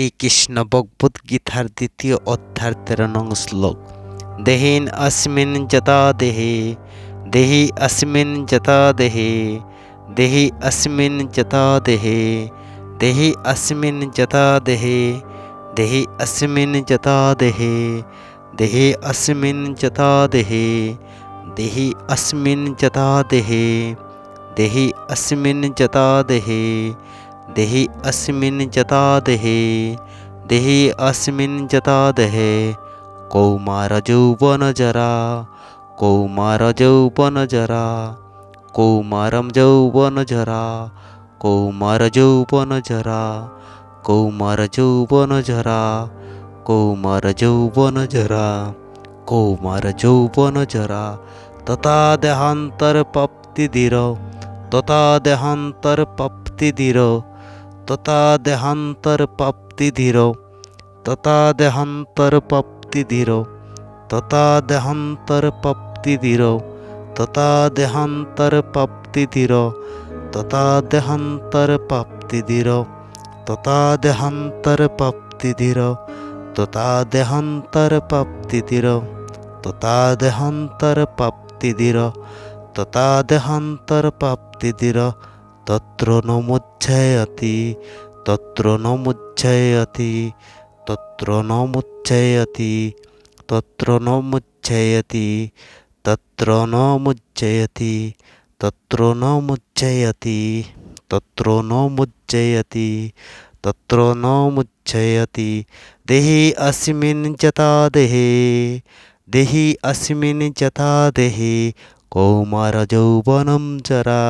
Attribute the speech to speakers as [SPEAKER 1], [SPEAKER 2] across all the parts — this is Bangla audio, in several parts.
[SPEAKER 1] श्री कृष्ण भगवद गीतार द्वितीय अध्याय तेर नंग श्लोक। देहीन अस्मिन जता देहे, देही अस्मिन जता देहे, देही अस्मिन जता देहे, देही अस्मिन जता देहे, देही अस्मिन जता देहे देहे अस्मिन जता देहे, देहि अस्मिन जता देहे, देही अस्मिन जता देहे देहि अस्मिन् जतादहे देहि अस्मिन् जतादहे कौमारजौवनजरा कौमारजौवनजरा कौमारं जौवनजरा कौमारजौवनजरा कौमारजौवनजरा कौमारजौवनजरा कौमारजौवनजरा तथा देहान्तरप्राप्तिधिर तथा देहान्तरप्राप्तिधिर তথা দেহান্তর প্রাপ্তি ধীর। তথা দেহান্তর প্রাপ্তি ধীর। তথা দেহান্তর প্রাপ্তি ধীর। তথা দেহান্তর প্রাপ্তি ধীর। তথা দেহান্তর প্রাপ্তি ধীর। তথা দেহান্তর প্রাপ্তি ধীর। তথা দেহান্তর প্রাপ্তি ধীর। তথা দেহান্তর প্রাপ্তি ধীর। তথা দেহান্তর প্রাপ্তি ধীর। তত্র নমুচ্ছায়াতি তত্র নমুচ্ছায়াতি তত্র নমুচ্ছায়াতি তত্র নমুচ্ছায়াতি তত্র নমুচ্ছায়াতি তত্র নমুচ্ছায়াতি তত্র নমুচ্ছায়াতি তত্র নমুচ্ছায়াতি। দেহি অস্মিন যথা দেহে, দেহি অস্মিন যথা দেহে, কৌমারযৌবনম জরা।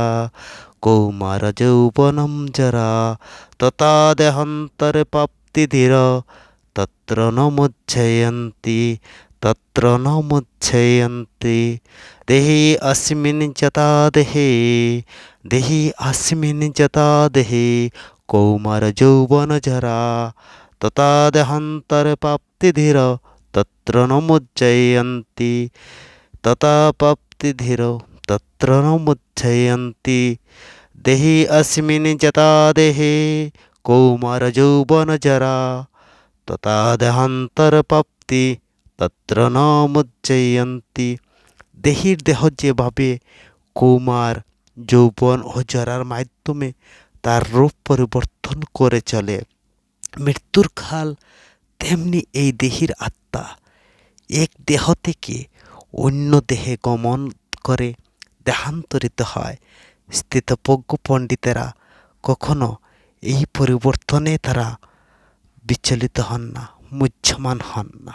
[SPEAKER 1] কৌমার যৌবনম জরা ততা প্রাপ্তি ধীর তত্র ন মুচ্ছয়ন্তি তত্র ন মুচ্ছয়ন্তি দেহি অস্মিন যতা দেহে দেহি অস্মিন যতা দেহে কৌমার যৌবন জরা ততা প্রাপ্তি ধীর তত্র ন মুচ্ছয়ন্তি ততা প্রাপ্তিধীর ধীর তত্র ন মুচ্ছয়ন্তি দেহি अस्मिन् যতা দেহে কৌমার যৌবন জরা তথা দেহান্তর প্রাপ্তি তত্র ন মুচ্ছয়ন্তি দেহির দেহ যেভাবে কৌমার যৌবন ও জরার মাধ্যমে তার রূপ পরিবর্তন করে চলে মৃত্যুর খাল তেমনি এই দেহির আত্মা এক দেহ থেকে অন্য দেহে গমন করে দেহান্তরিত হয়। স্থিতপজ্ঞ পণ্ডিতেরা কখনো এই পরিবর্তনে তারা বিচলিত হন না মুহ্যমান হন না।